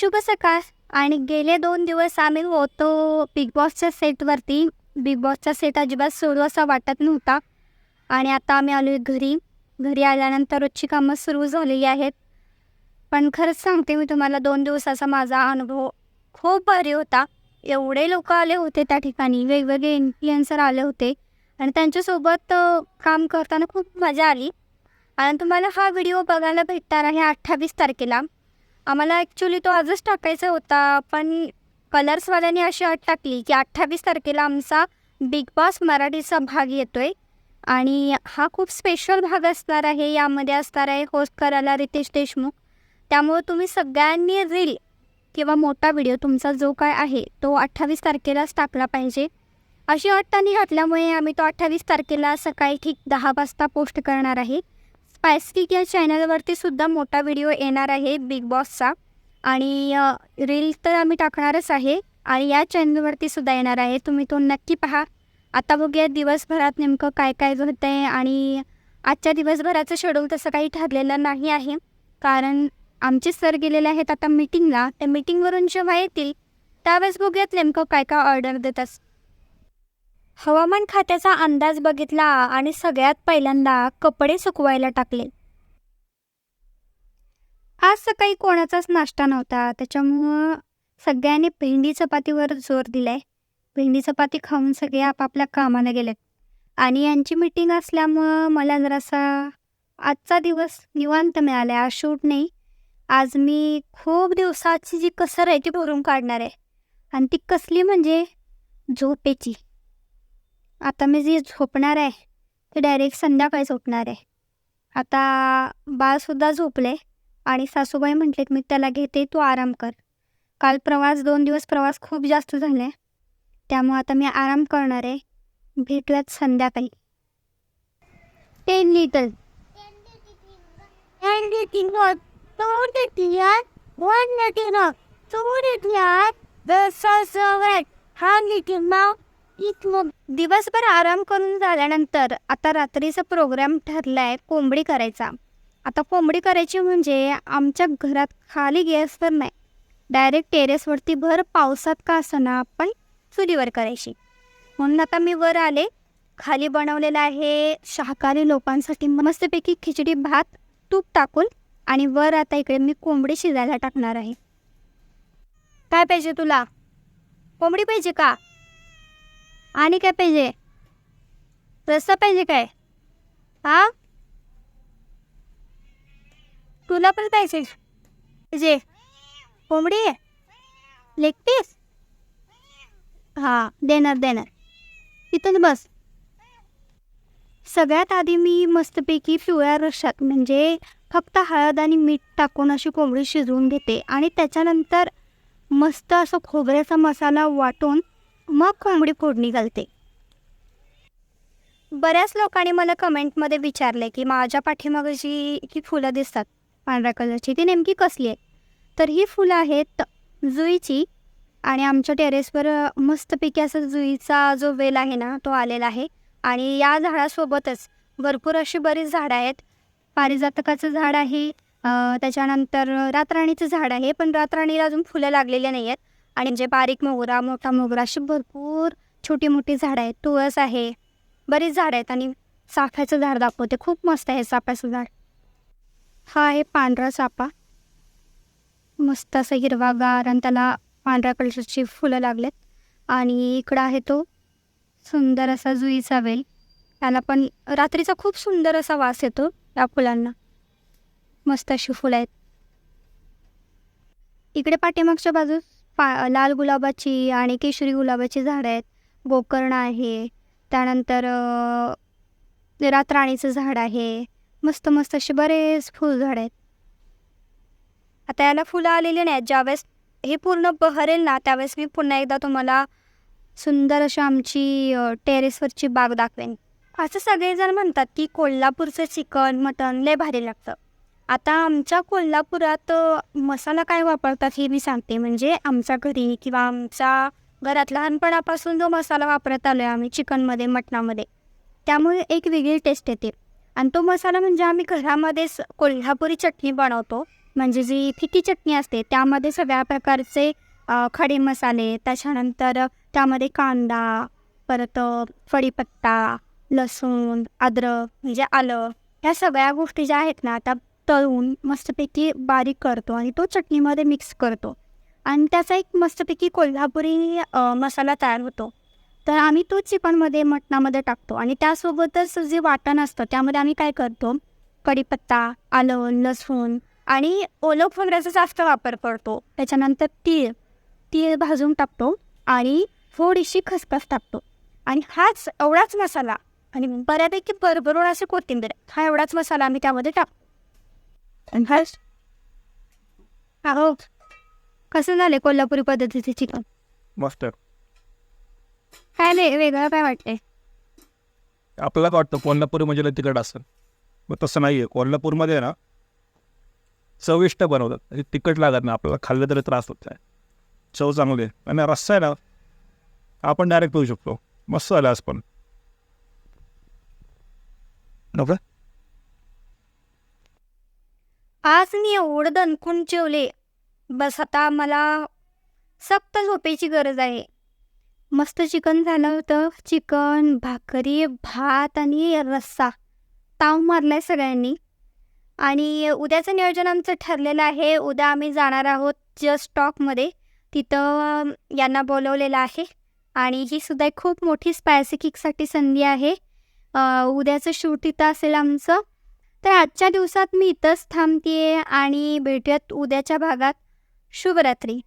शुभ सकाळ. आणि गेले दोन दिवस आम्ही होतो बिग बॉसच्या सेटवरती बिग बॉसचा सेट अजिबात सोडू असा वाटत नव्हता. आणि आता आम्ही आलो घरी. घरी आल्यानंतर रोजची कामं सुरू झालेली आहेत. पण खरंच सांगते मी तुम्हाला दोन दिवसाचा माझा अनुभव खूप भारी होता. एवढे लोक आले होते त्या ठिकाणी. वेगवेगळे इन्फ्लुएन्सर आले होते. आणि त्यांच्यासोबत काम करताना खूप मजा आली. आणि तुम्हाला हा व्हिडिओ बघायला भेटणार आहे अठ्ठावीस तारखेला. आम्हाला ॲक्च्युली तो आजच टाकायचा होता पण कलर्सवाल्यांनी अशी अट टाकली की अठ्ठावीस तारखेला आमचा बिग बॉस मराठीचा भाग येतो आहे आणि हा खूप स्पेशल भाग असणार आहे यामध्ये असणार आहे होस्ट करायला रितेश देशमुख. त्यामुळं तुम्ही सगळ्यांनी रील किंवा मोठा व्हिडिओ तुमचा जो काय आहे तो अठ्ठावीस तारखेलाच टाकला पाहिजे. अशी अट त्यांनी घातल्यामुळे आम्ही तो अठ्ठावीस तारखेला सकाळी ठीक दहा वाजता पोस्ट करणार आहे. स्पायस्टिक या चॅनलवरती सुद्धा मोठा व्हिडिओ येणार आहे बिग बॉसचा आणि रील तर आम्ही टाकणारच आहे. आणि या चॅनलवरती सुद्धा येणार आहे. तुम्ही तो नक्की पहा. आता बघूया दिवसभरात नेमकं काय काय घडतं आहे आणि आजच्या दिवसभराचं शेड्यूल तसं काही ठरलेलं नाही आहे. कारण आमचे सर गेलेले आहेत आता मीटिंगला त्या मीटिंगवरून जेव्हा येतील त्यावेळेस बघूयात नेमकं काय काय ऑर्डर देतात. हवामान खात्याचा अंदाज बघितला आणि सगळ्यात पहिल्यांदा कपडे सुकवायला टाकले. आज सकाळी कोणाचाच नाश्ता नव्हता. त्याच्यामुळं सगळ्यांनी भेंडी चपातीवर जोर दिलाय. भेंडी चपाती खाऊन सगळे आपापल्या कामाला गेलेत. आणि यांची मीटिंग असल्यामुळं मला जरासा आजचा दिवस निवांत मिळाला आहे आज शूट नाही. आज मी खूप दिवसाची जी कसर आहे ती भरून काढणार आहे. आणि ती कसली म्हणजे झोपेची. आता मी जी झोपणार आहे ते डायरेक्ट संध्याकाळी झोपणार आहे. आता बाळसुद्धा झोपले आणि सासूबाई म्हटलेत मी त्याला घेते तू आराम कर. काल प्रवास दोन दिवस प्रवास खूप जास्त झाले त्यामुळे आता मी आराम करणार आहे. भेटूयात संध्याकाळी. टेन लिटल दिवसभर आराम करून झाल्यानंतर आता रात्रीचा प्रोग्राम ठरला आहे कोंबडी करायचा. आता कोंबडी करायची म्हणजे आमच्या घरात खाली गॅस तर नाही. डायरेक्ट टेरेसवरती भर पावसात का असना पण चुलीवर करायची. म्हणून आता मी वर आले. खाली बनवलेलं आहे शाकाहारी लोकांसाठी मस्तपैकी खिचडी भात तूप टाकून आणि वर आता इकडे मी कोंबडी शिजायला टाकणार आहे. काय पाहिजे तुला? कोंबडी पाहिजे का? आणि काय पाहिजे? रस्सा पाहिजे काय? हा? तुला पण पाहिजे पाहिजे. कोंबडी आहे? लेग पीस हां देणार देणार. तिथून बस. सगळ्यात आधी मी मस्तपैकी पिवळ्या रश्शात म्हणजे फक्त हळद आणि मीठ टाकून अशी कोंबडी शिजवून घेते आणि त्याच्यानंतर मस्त असं खोबऱ्याचा मसाला वाटून मग कोंबडी फोडणी घालते. बऱ्याच लोकांनी मला कमेंटमध्ये विचारले की माझ्या पाठीमागं जी ही फुलं दिसतात पांढऱ्या कलरची ती नेमकी कसली आहे तर ही फुलं आहेत जुईची आणि आमच्या टेरेसवर मस्तपैकी असं जुईचा जो वेल आहे ना तो आलेला आहे. आणि या झाडासोबतच भरपूर अशी बरीच झाडं आहेत. पारिजातकाचं झाड आहे त्याच्यानंतर रातराणीचं झाड आहे पण रातराणीला अजून फुलं लागलेली नाही आहेत आणि जे बारीक मोगरा मोठा मोगरा अशी भरपूर छोटी मोठी झाडं आहेत. तुळस आहे. बरीच झाडं आहेत आणि साफ्याचं झाड दाखवते. खूप मस्त आहे साफ्याचं झाड. हा आहे पांढरा चाफा मस्त असं हिरवागार आणि त्याला पांढऱ्या कलरची फुलं लागलेत. आणि इकडं आहे तो सुंदर असा जुईचा वेल. त्याला पण रात्रीचा खूप सुंदर असा वास येतो या फुलांना. मस्त अशी फुलं आहेत. इकडे पाठीमागच्या बाजूस पा लाल गुलाबाची आणि केशरी गुलाबाची झाडं आहेत. गोकर्ण आहे. त्यानंतर रातराणीचं झाड आहे. मस्त मस्त असे बरेच फुलझाड आहेत. आता याला फुलं आलेली नाहीत. ज्यावेळेस हे पूर्ण बहरेल ना त्यावेळेस मी पुन्हा एकदा तुम्हाला सुंदर अशी आमची टेरेसवरची बाग दाखवेन. असं सगळेजण म्हणतात की कोल्हापूरचं चिकन मटण लय भारी लागतं. आता आमच्या कोल्हापुरात मसाला काय वापरतात हे मी सांगते. म्हणजे आमच्या घरी किंवा आमच्या घरात लहानपणापासून जो मसाला वापरत आलो आहे आम्ही चिकनमध्ये मटणामध्ये त्यामुळे एक वेगळी टेस्ट येते. आणि तो मसाला म्हणजे आम्ही घरामध्येच कोल्हापुरी चटणी बनवतो. म्हणजे जी फिकी चटणी असते त्यामध्ये सगळ्या प्रकारचे खडे मसाले त्याच्यानंतर त्यामध्ये कांदा परत फडीपत्ता लसूण अद्रक म्हणजे आलं ह्या सगळ्या गोष्टी ज्या आहेत ना आता तळून मस्तपैकी बारीक करतो आणि तो चटणीमध्ये मिक्स करतो. आणि त्याचा एक मस्तपैकी कोल्हापुरी मसाला तयार होतो. तर आम्ही तो चिकनमध्ये मटणामध्ये टाकतो. आणि त्यासोबतच जे वाटण असतं त्यामध्ये आम्ही काय करतो? कढीपत्ता आलं लसूण आणि ओलं खोबऱ्याचा जास्त वापर करतो. त्याच्यानंतर तीळ तीळ भाजून टाकतो आणि थोडीशी खसखस टाकतो. आणि हाच एवढाच मसाला आणि बऱ्यापैकी भरभरून असे कोथिंबीर हा एवढाच मसाला आम्ही त्यामध्ये टाकतो. आणि हाच हो कसं झालं कोल्हापुरी पद्धतीचे चिकन मस्त काय नाही वेगळं काय वाटतंय? आपल्याला वाटतं कोल्हापुरी म्हणजे लय तिखट असेल. मग तसं नाही आहे कोल्हापूरमध्ये ना चविष्ट बनवतात. म्हणजे तिखट लागत नाही. आपल्याला खाल्लं तरी त्रास होत नाही. चव चांगली आहे. आणि रस्सा आहे ना आपण डायरेक्ट पिऊ शकतो. मस्त झालं आज पण. नको आज मी एवढं दणकून जेवले. बस आता मला सक्त झोपेची गरज आहे. मस्त चिकन झालं होतं. चिकन भाकरी भात आणि रस्सा. ताव मारलाय सगळ्यांनी. आणि उद्याचं नियोजन आमचं ठरलेलं आहे. उद्या आम्ही जाणार आहोत जस्ट स्टॉकमध्ये. तिथं यांना बोलवलेलं आहे. आणि ही सुद्धा एक खूप मोठी स्पायसी किकसाठी संधी आहे. उद्याचं शूट तिथं असेल आमचं. तर आजच्या दिवसात मी इथंच थांबते आणि भेटूयात उद्याच्या भागात. शुभरात्री.